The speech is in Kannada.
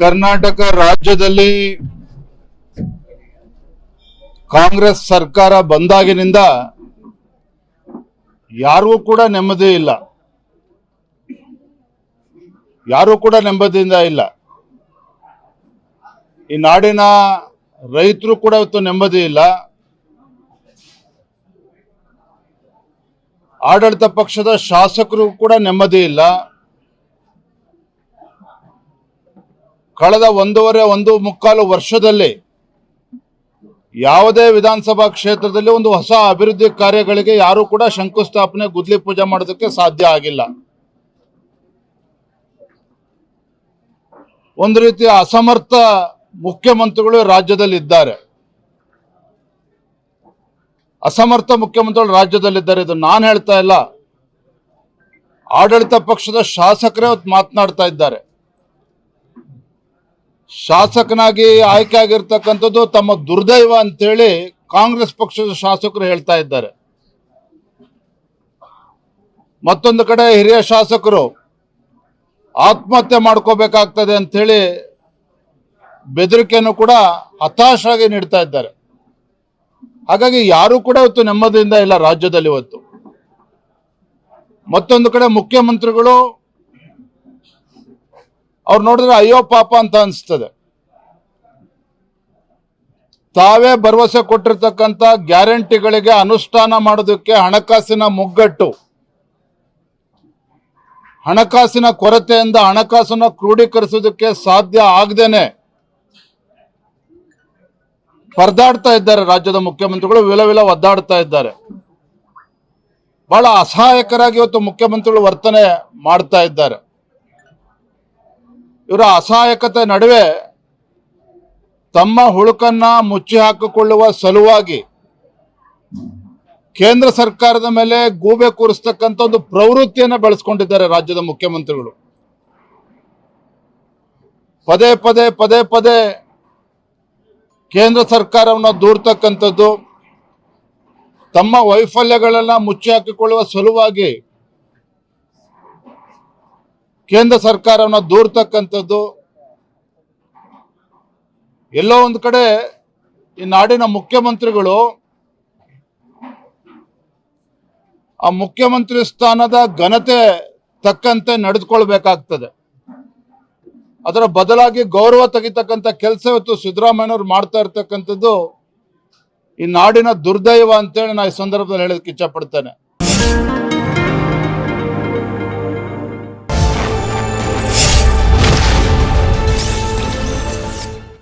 ಕರ್ನಾಟಕ ರಾಜ್ಯದಲ್ಲಿ ಕಾಂಗ್ರೆಸ್ ಸರ್ಕಾರ ಬಂದಾಗಿನಿಂದ ಯಾರಿಗೂ ಕೂಡ ನೆಮ್ಮದಿ ಇಲ್ಲ. ಯಾರೂ ಕೂಡ ನೆಮ್ಮದಿಯಿಂದ ಇಲ್ಲ. ಈ ನಾಡಿನ ರೈತರು ಕೂಡ ಇವತ್ತು ನೆಮ್ಮದಿ ಇಲ್ಲ. ಆಡಳಿತ ಪಕ್ಷದ ಶಾಸಕರು ಕೂಡ ನೆಮ್ಮದಿ ಇಲ್ಲ. ಕಳೆದ ಒಂದೂವರೆ, ಒಂದು ಮುಕ್ಕಾಲು ವರ್ಷದಲ್ಲಿ ಯಾವುದೇ ವಿಧಾನಸಭಾ ಕ್ಷೇತ್ರದಲ್ಲಿ ಒಂದು ಹೊಸ ಅಭಿವೃದ್ಧಿ ಕಾರ್ಯಗಳಿಗೆ ಯಾರು ಕೂಡ ಶಂಕುಸ್ಥಾಪನೆ, ಗುದ್ಲಿ ಪೂಜೆ ಮಾಡೋದಕ್ಕೆ ಸಾಧ್ಯ ಆಗಿಲ್ಲ. ಒಂದು ರೀತಿಯ ಅಸಮರ್ಥ ಮುಖ್ಯಮಂತ್ರಿಗಳು ರಾಜ್ಯದಲ್ಲಿ ಇದ್ದಾರೆ ಅಸಮರ್ಥ ಮುಖ್ಯಮಂತ್ರಿಗಳು ರಾಜ್ಯದಲ್ಲಿದ್ದಾರೆ ಇದು ನಾನು ಹೇಳ್ತಾ ಇಲ್ಲ. ಆಡಳಿತ ಪಕ್ಷದ ಶಾಸಕರೇ ಮಾತನಾಡ್ತಾ ಇದ್ದಾರೆ. ಶಾಸಕನಾಗಿ ಆಯ್ಕೆ ಆಗಿರ್ತಕ್ಕಂಥದ್ದು ತಮ್ಮ ದುರ್ದೈವ ಅಂತೇಳಿ ಕಾಂಗ್ರೆಸ್ ಪಕ್ಷದ ಶಾಸಕರು ಹೇಳ್ತಾ ಇದ್ದಾರೆ. ಮತ್ತೊಂದು ಕಡೆ ಹಿರಿಯ ಶಾಸಕರು ಆತ್ಮಹತ್ಯೆ ಮಾಡ್ಕೋಬೇಕಾಗ್ತದೆ ಅಂಥೇಳಿ ಬೆದರಿಕೆಯನ್ನು ಕೂಡ ಹತಾಶಾಗಿ ನೀಡ್ತಾ ಇದ್ದಾರೆ. ಹಾಗಾಗಿ ಯಾರು ಕೂಡ ಇವತ್ತು ನೆಮ್ಮದಿಯಿಂದ ಇಲ್ಲ ರಾಜ್ಯದಲ್ಲಿ ಇವತ್ತು. ಮತ್ತೊಂದು ಕಡೆ ಮುಖ್ಯಮಂತ್ರಿಗಳು ಅವ್ರು ನೋಡಿದ್ರೆ ಅಯ್ಯೋ ಪಾಪ ಅಂತ ಅನಿಸ್ತದೆ. ತಾವೇ ಭರವಸೆ ಕೊಟ್ಟಿರ್ತಕ್ಕಂಥ ಗ್ಯಾರಂಟಿಗಳಿಗೆ ಅನುಷ್ಠಾನ ಮಾಡೋದಕ್ಕೆ ಹಣಕಾಸಿನ ಮುಗ್ಗಟ್ಟು. ಹಣಕಾಸಿನ ಕೊರತೆಯಿಂದ ಹಣಕಾಸನ್ನ ಕ್ರೋಢೀಕರಿಸೋದಕ್ಕೆ ಸಾಧ್ಯ ಆಗದೇನೆ. ಪರದಾಡ್ತಾ ಇದ್ದಾರೆ ರಾಜ್ಯದ ಮುಖ್ಯಮಂತ್ರಿಗಳು, ವಿಲ ವಿಲ ಒದ್ದಾಡ್ತಾ ಇದ್ದಾರೆ. ಬಹಳ ಅಸಹಾಯಕರಾಗಿ ಇವತ್ತು ಮುಖ್ಯಮಂತ್ರಿಗಳು ವರ್ತನೆ ಮಾಡ್ತಾ ಇದ್ದಾರೆ. ಇವರ ಅಸಹಾಯಕತೆ ನಡುವೆ ತಮ್ಮ ಹುಳುಕನ್ನ ಮುಚ್ಚಿ ಹಾಕಿಕೊಳ್ಳುವ ಸಲುವಾಗಿ ಕೇಂದ್ರ ಸರ್ಕಾರದ ಮೇಲೆ ಗೂಬೆ ಕೂರಿಸ್ತಕ್ಕಂಥ ಒಂದು ಪ್ರವೃತ್ತಿಯನ್ನು ಬೆಳೆಸ್ಕೊಂಡಿದ್ದಾರೆ ರಾಜ್ಯದ ಮುಖ್ಯಮಂತ್ರಿಗಳು. ಪದೇ ಪದೇ ಪದೇ ಪದೇ ಕೇಂದ್ರ ಸರ್ಕಾರವನ್ನು ದೂರ್ತಕ್ಕಂಥದ್ದು, ತಮ್ಮ ವೈಫಲ್ಯಗಳನ್ನ ಮುಚ್ಚಿ ಹಾಕಿಕೊಳ್ಳುವ ಸಲುವಾಗಿ ಕೇಂದ್ರ ಸರ್ಕಾರವನ್ನು ದೂರ್ತಕ್ಕಂಥದ್ದು. ಎಲ್ಲೋ ಒಂದು ಕಡೆ ಈ ನಾಡಿನ ಮುಖ್ಯಮಂತ್ರಿಗಳು ಆ ಮುಖ್ಯಮಂತ್ರಿ ಸ್ಥಾನದ ಘನತೆ ತಕ್ಕಂತೆ ನಡೆದುಕೊಳ್ಬೇಕಾಗ್ತದೆ. ಅದರ ಬದಲಾಗಿ ಗೌರವ ತೆಗಿತಕ್ಕಂಥ ಕೆಲಸ ಇವತ್ತು ಸಿದ್ದರಾಮಯ್ಯವ್ರು ಮಾಡ್ತಾ ಇರ್ತಕ್ಕಂಥದ್ದು ಈ ನಾಡಿನ ದುರ್ದೈವ ಅಂತೇಳಿ ನಾನು ಈ ಸಂದರ್ಭದಲ್ಲಿ ಹೇಳೋದಕ್ಕೆ ಇಚ್ಛಪಡ್ತೇನೆ.